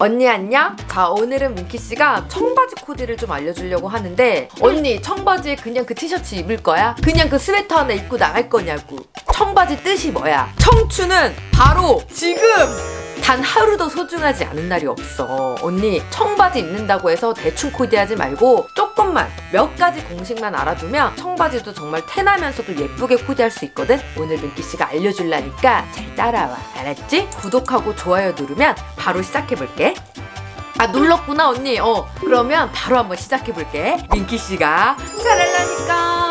언니 안녕? 자 오늘은 민키씨가 청바지 코디를 좀 알려주려고 하는데 언니 청바지에 그냥 그 티셔츠 입을 거야? 그냥 그 스웨터 하나 입고 나갈 거냐고 청바지 뜻이 뭐야? 청춘은 바로 지금! 단 하루도 소중하지 않은 날이 없어. 언니, 청바지 입는다고 해서 대충 코디하지 말고 조금만, 몇 가지 공식만 알아두면 청바지도 정말 태나면서도 예쁘게 코디할 수 있거든? 오늘 민기 씨가 알려줄라니까 잘 따라와. 알았지? 구독하고 좋아요 누르면 바로 시작해볼게. 아, 눌렀구나, 언니. 어, 그러면 바로 한번 시작해볼게. 민기 씨가 잘할라니까.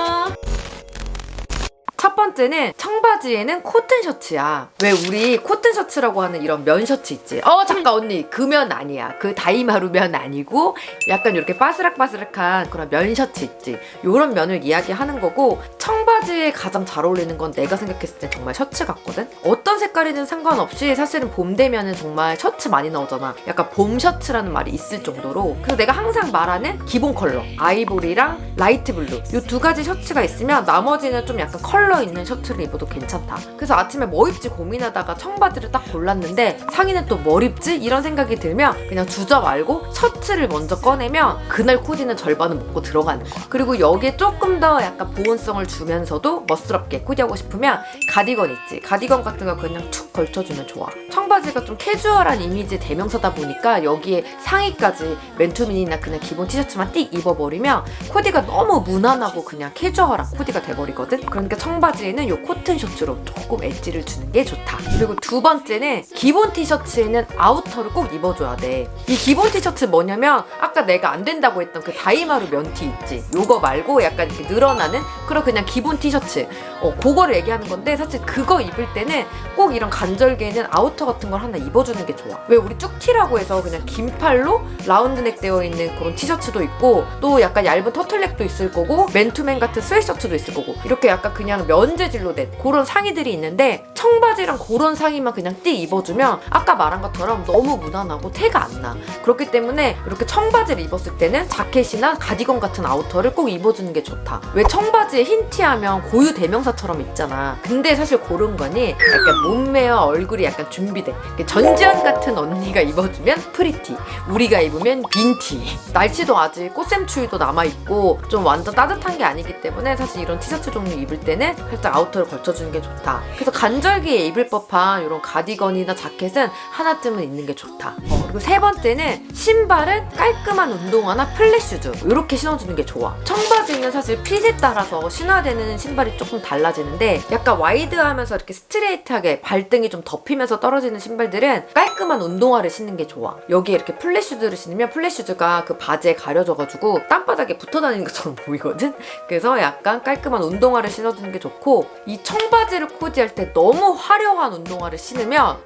첫 번째는 청바지에는 코튼 셔츠야. 왜 우리 코튼 셔츠라고 하는 이런 면 셔츠 있지? 어 잠깐 언니 그 면 아니야. 그 다이마루 면 아니고 약간 이렇게 바스락바스락한 그런 면 셔츠 있지. 요런 면을 이야기하는 거고 청 바지에 가장 잘 어울리는 건 내가 생각했을 때 정말 셔츠 같거든. 어떤 색깔이든 상관없이 사실은 봄 되면은 정말 셔츠 많이 나오잖아. 약간 봄 셔츠라는 말이 있을 정도로. 그래서 내가 항상 말하는 기본 컬러 아이보리랑 라이트 블루 요두 가지 셔츠가 있으면 나머지는 좀 약간 컬러 있는 셔츠를 입어도 괜찮다. 그래서 아침에 뭐 입지 고민하다가 청바지를 딱 골랐는데 상의는 또 뭘 입지? 이런 생각이 들면 그냥 주저 말고 셔츠를 먼저 꺼내면 그날 코디는 절반은 먹고 들어가는 거야. 그리고 여기에 조금 더 약간 보온성을 주면서 도 멋스럽게 코디하고 싶으면 가디건 있지. 가디건 같은 거 그냥 툭 걸쳐주면 좋아. 청바지가 좀 캐주얼한 이미지 대명사다 보니까 여기에 상의까지 맨투맨이나 그냥 기본 티셔츠만 띡 입어버리면 코디가 너무 무난하고 그냥 캐주얼한 코디가 돼버리거든. 그러니까 청바지에는 요 코튼 셔츠로 조금 엣지를 주는 게 좋다. 그리고 두 번째는 기본 티셔츠에는 아우터를 꼭 입어줘야 돼. 이 기본 티셔츠 뭐냐면 아까 내가 안 된다고 했던 그 다이마루 면티 있지. 요거 말고 약간 이렇게 늘어나는 그런 그냥 기본 티셔츠. 어, 그거를 얘기하는 건데 사실 그거 입을 때는 꼭 이런 간절기에는 아우터 같은 걸 하나 입어주는 게 좋아. 왜 우리 쭉티라고 해서 그냥 긴 팔로 라운드넥 되어 있는 그런 티셔츠도 있고 또 약간 얇은 터틀넥도 있을 거고 맨투맨 같은 스웨셔츠도 있을 거고 이렇게 약간 그냥 면 재질로 된 그런 상의들이 있는데 청바지랑 그런 상의만 그냥 띠 입어주면 아까 말한 것처럼 너무 무난하고 태가 안 나. 그렇기 때문에 이렇게 청바지를 입었을 때는 자켓이나 가디건 같은 아우터를 꼭 입어주는 게 좋다. 왜 청바지에 흰 티 하면 고유 대명사처럼 있잖아. 근데 사실 고른 거니 약간 몸매와 얼굴이 약간 준비돼. 전지현 같은 언니가 입어주면 프리티. 우리가 입으면 빈티. 날씨도 아직 꽃샘추위도 남아있고 좀 완전 따뜻한 게 아니기 때문에 사실 이런 티셔츠 종류 입을 때는 살짝 아우터를 걸쳐주는 게 좋다. 그래서 간절기에 입을 법한 이런 가디건이나 자켓은 하나쯤은 있는 게 좋다. 어, 그리고 세 번째는 신발은 깔끔한 운동화나 플랫슈즈 이렇게 신어주는 게 좋아. 청바지는 사실 핏에 따라서 신어야 되는 신발이 조금 달라지는데 약간 와이드하면서 이렇게 스트레이트하게 발등이 좀 덮이면서 떨어지는 신발들은 깔끔한 운동화를 신는 게 좋아. 여기에 이렇게 플랫슈즈를 신으면 플랫슈즈가 그 바지에 가려져가지고 땅바닥에 붙어 다니는 것처럼 보이거든? 그래서 약간 깔끔한 운동화를 신어주는 게 좋고 이 청바지를 코디할 때 너무 화려한 운동화를 신으면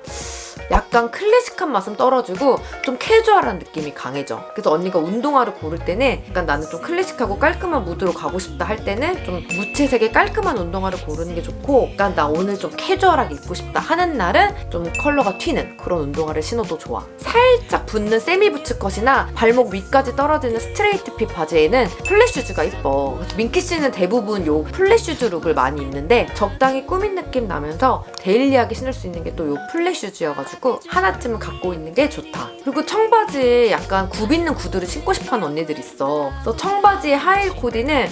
약간 클래식한 맛은 떨어지고 좀 캐주얼한 느낌이 강해져. 그래서 언니가 운동화를 고를 때는 약간 나는 좀 클래식하고 깔끔한 무드로 가고 싶다 할 때는 좀 무채색의 깔끔한 운동화를 고르는 게 좋고 약간 나 오늘 좀 캐주얼하게 입고 싶다 하는 날은 좀 컬러가 튀는 그런 운동화를 신어도 좋아. 살짝 붙는 세미 부츠 컷이나 발목 위까지 떨어지는 스트레이트 핏 바지에는 플랫슈즈가 이뻐. 민키 씨는 대부분 요 플랫슈즈 룩을 많이 입는데 적당히 꾸민 느낌 나면서 데일리하게 신을 수 있는 게 또 요 플랫슈즈여 가지고 하나쯤은 갖고 있는 게 좋다. 그리고 청바지에 약간 굽 있는 구두를 신고 싶어하는 언니들 있어. 그래서 청바지의 하일 코디는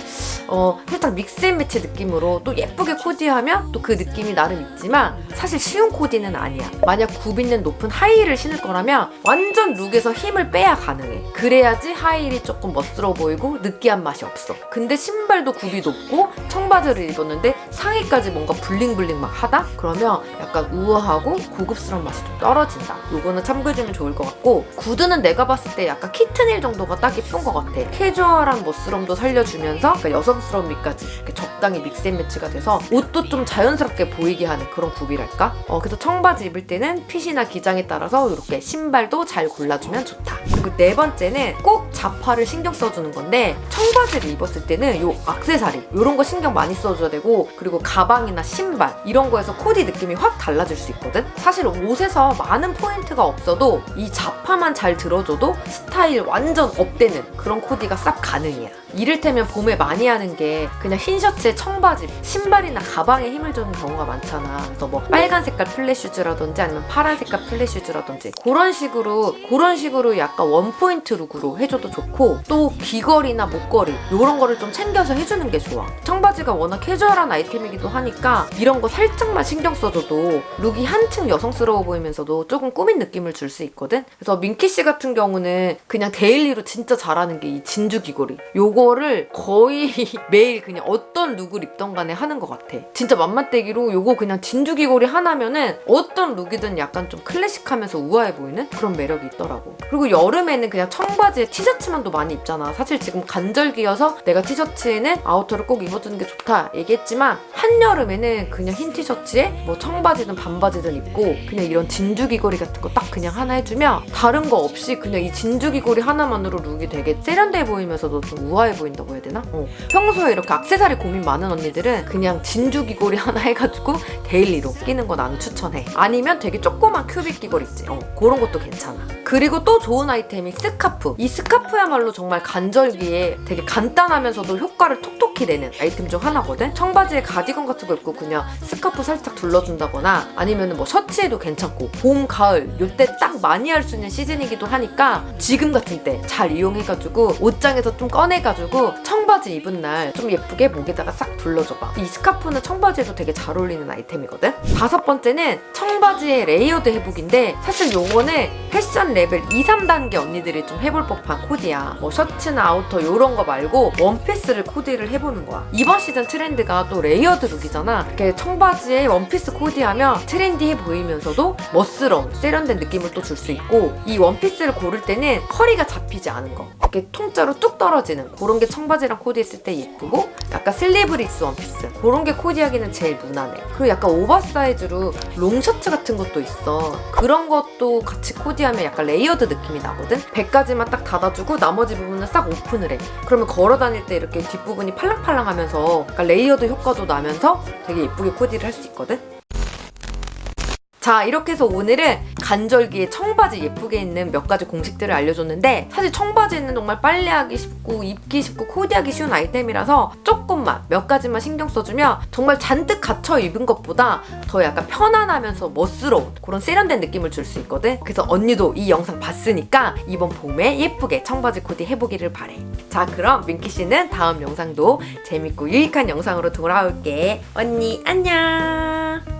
어, 살짝 믹스앤매치 느낌으로 또 예쁘게 코디하면 또 그 느낌이 나름 있지만 사실 쉬운 코디는 아니야. 만약 굽 있는 높은 하이힐을 신을 거라면 완전 룩에서 힘을 빼야 가능해. 그래야지 하이힐이 조금 멋스러워 보이고 느끼한 맛이 없어. 근데 신발도 굽이 높고 청바지를 입었는데 상의까지 뭔가 블링블링 막 하다? 그러면 약간 우아하고 고급스러운 맛이 좀 떨어진다. 요거는 참고해주면 좋을 것 같고 구두는 내가 봤을 때 약간 키트닐 정도가 딱 예쁜 것 같아. 캐주얼한 멋스러움도 살려주면서 미까지 이렇게 적당히 믹스앤매치가 돼서 옷도 좀 자연스럽게 보이게 하는 그런 굽이랄까? 어, 그래서 청바지 입을 때는 핏이나 기장에 따라서 이렇게 신발도 잘 골라주면 좋다. 그리고 네 번째는 꼭 자파를 신경 써주는 건데 청바지를 입었을 때는 요 악세사리 이런 거 신경 많이 써줘야 되고 그리고 가방이나 신발 이런 거에서 코디 느낌이 확 달라질 수 있거든. 사실 옷에서 많은 포인트가 없어도 이 자파만 잘 들어줘도 스타일 완전 업되는 그런 코디가 싹 가능이야. 이를테면 봄에 많이 하는 게 그냥 흰 셔츠에 청바지, 신발이나 가방에 힘을 주는 경우가 많잖아. 그래서 뭐 빨간 색깔 플랫 슈즈라든지 아니면 파란 색깔 플랫 슈즈라든지 그런 식으로 그런 식으로 약간 원포인트 룩으로 해줘도 좋고 또 귀걸이나 목걸이 이런 거를 좀 챙겨서 해주는 게 좋아. 청바지가 워낙 캐주얼한 아이템이기도 하니까 이런 거 살짝만 신경 써줘도 룩이 한층 여성스러워 보이면서도 조금 꾸민 느낌을 줄 수 있거든. 그래서 민키 씨 같은 경우는 그냥 데일리로 진짜 잘하는 게 이 진주 귀걸이. 요거 를 거의 매일 그냥 어떤 룩을 입던 간에 하는 것 같아. 진짜 맘맛대기로 요거 그냥 진주 귀걸이 하나면은 어떤 룩이든 약간 좀 클래식하면서 우아해 보이는 그런 매력이 있더라고. 그리고 여름에는 그냥 청바지에 티셔츠만 도 많이 입잖아. 사실 지금 간절기여서 내가 티셔츠에는 아우터를 꼭 입어주는 게 좋다 얘기했지만 한여름에는 그냥 흰 티셔츠에 뭐 청바지든 반바지든 입고 그냥 이런 진주 귀걸이 같은 거 딱 그냥 하나 해주면 다른 거 없이 그냥 이 진주 귀걸이 하나만으로 룩이 되게 세련돼 보이면서도 좀 우아해 보인다고 해야 되나? 어. 평소에 이렇게 악세사리 고민 많은 언니들은 그냥 진주 귀걸이 하나 해가지고 데일리로 끼는 거 나는 추천해. 아니면 되게 조그만 큐빅 귀걸이 있지. 어, 그런 것도 괜찮아. 그리고 또 좋은 아이템이 스카프. 이 스카프야말로 정말 간절기에 되게 간단하면서도 효과를 톡톡히 내는 아이템 중 하나거든. 청바지에 가디건 같은 거 입고 그냥 스카프 살짝 둘러준다거나 아니면 뭐 셔츠에도 괜찮고 봄, 가을 요때 딱 많이 할 수 있는 시즌이기도 하니까 지금 같은 때 잘 이용해가지고 옷장에서 좀 꺼내가지고 청바지 입은 날 좀 예쁘게 목에다가 싹 둘러줘봐. 이 스카프는 청바지에도 되게 잘 어울리는 아이템이거든. 다섯 번째는 청바지의 레이어드 회복인데 사실 요거는 패션 레벨 2, 3단계 언니들이 좀 해볼 법한 코디야. 뭐 셔츠나 아우터 요런 거 말고 원피스를 코디를 해보는 거야. 이번 시즌 트렌드가 또 레이어드 룩이잖아. 이렇게 청바지에 원피스 코디하면 트렌디해 보이면서도 멋스러운 세련된 느낌을 또 줄 수 있고 이 원피스를 고를 때는 허리가 잡히지 않은 거. 이렇게 통짜로 뚝 떨어지는 그런 게 청바지랑 코디 했을 때 예쁘고 약간 슬리브리스 원피스 그런 게 코디하기는 제일 무난해. 그리고 약간 오버사이즈로 롱셔츠 같은 것도 있어. 그런 것도 같이 코디하면 약간 레이어드 느낌이 나거든. 배까지만 딱 닫아주고 나머지 부분은 싹 오픈을 해. 그러면 걸어 다닐 때 이렇게 뒷부분이 팔랑팔랑하면서 약간 레이어드 효과도 나면서 되게 예쁘게 코디를 할 수 있거든. 자 이렇게 해서 오늘은 간절기에 청바지 예쁘게 입는 몇 가지 공식들을 알려줬는데 사실 청바지는 정말 빨래하기 쉽고 입기 쉽고 코디하기 쉬운 아이템이라서 조금만 몇 가지만 신경 써주면 정말 잔뜩 갖춰 입은 것보다 더 약간 편안하면서 멋스러운 그런 세련된 느낌을 줄 수 있거든. 그래서 언니도 이 영상 봤으니까 이번 봄에 예쁘게 청바지 코디 해보기를 바래. 자 그럼 민키 씨는 다음 영상도 재밌고 유익한 영상으로 돌아올게. 언니 안녕